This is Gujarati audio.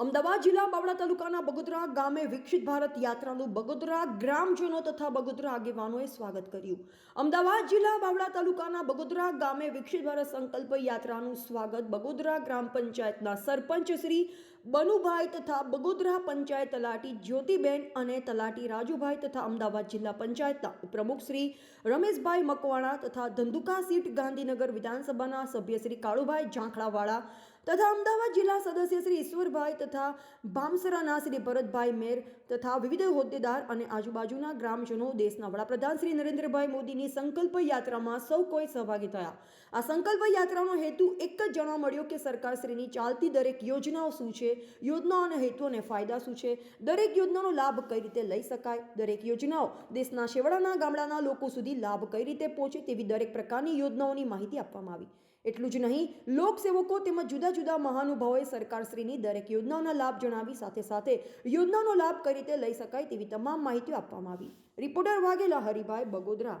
અમદાવાદ જિલ્લા બાવળા તાલુકાના બગોદરા ગામે વિકસિત ભારત યાત્રાનું બગોદરા ગ્રામજનો તથા બગોદરા આગેવાનોએ સ્વાગત કર્યું. અમદાવાદ જિલ્લા બાવળા તાલુકાના બગોદરા ગામે વિકસિત ભારત સંકલ્પ યાત્રાનું સ્વાગત બગોદરા ગ્રામ પંચાયતના સરપંચ શ્રી બનુભાઈ તથા બગોદરા પંચાયત તલાટી જ્યોતિબેન અને તલાટી રાજુભાઈ તથા અમદાવાદ જિલ્લા પંચાયતના ઉપપ્રમુખ શ્રી રમેશભાઈ મકવાણા તથા ધંધુકા સીટ ગાંધીનગર વિધાનસભાના સભ્ય શ્રી કાળુભાઈ ઝાંખડાવાળા તથા અમદાવાદ જિલ્લા સદસ્ય શ્રી ઈશ્વરભાઈ તથા ભામસરાના શ્રી ભરતભાઈ મેર તથા વિવિધ હોદ્દેદાર અને આજુબાજુના ગ્રામજનો, દેશના વડાપ્રધાન શ્રી નરેન્દ્રભાઈ મોદીની સંકલ્પ યાત્રામાં સૌ કોઈ સહભાગી થયા. આ સંકલ્પ યાત્રાનો હેતુ એક જ જાણવા મળ્યો કે સરકારશ્રીની ચાલતી દરેક યોજનાઓ શું છે? યોજનાઓના હેતુ અને ફાયદા શું છે? દરેક યોજનાનો લાભ કઈ રીતે લઈ શકાય? દરેક યોજનાઓ દેશના છેવાડાના ગામડાના લોકો સુધી લાભ કઈ રીતે પહોંચે તેવી દરેક પ્રકારની યોજનાઓની માહિતી આપવામાં આવી. એટલું જ નહીં, લોકસેવકો તેમજ જુદા જુદા મહાનુભાવોએ સરકારશ્રીની દરેક યોજનાઓના લાભ જણાવી સાથે સાથે યોજનાનો લાભ કઈ રીતે લઈ શકાય તેવી તમામ માહિતીઓ આપવામાં આવી. રિપોર્ટર વાઘેલા હરિભાઈ બગોદરા.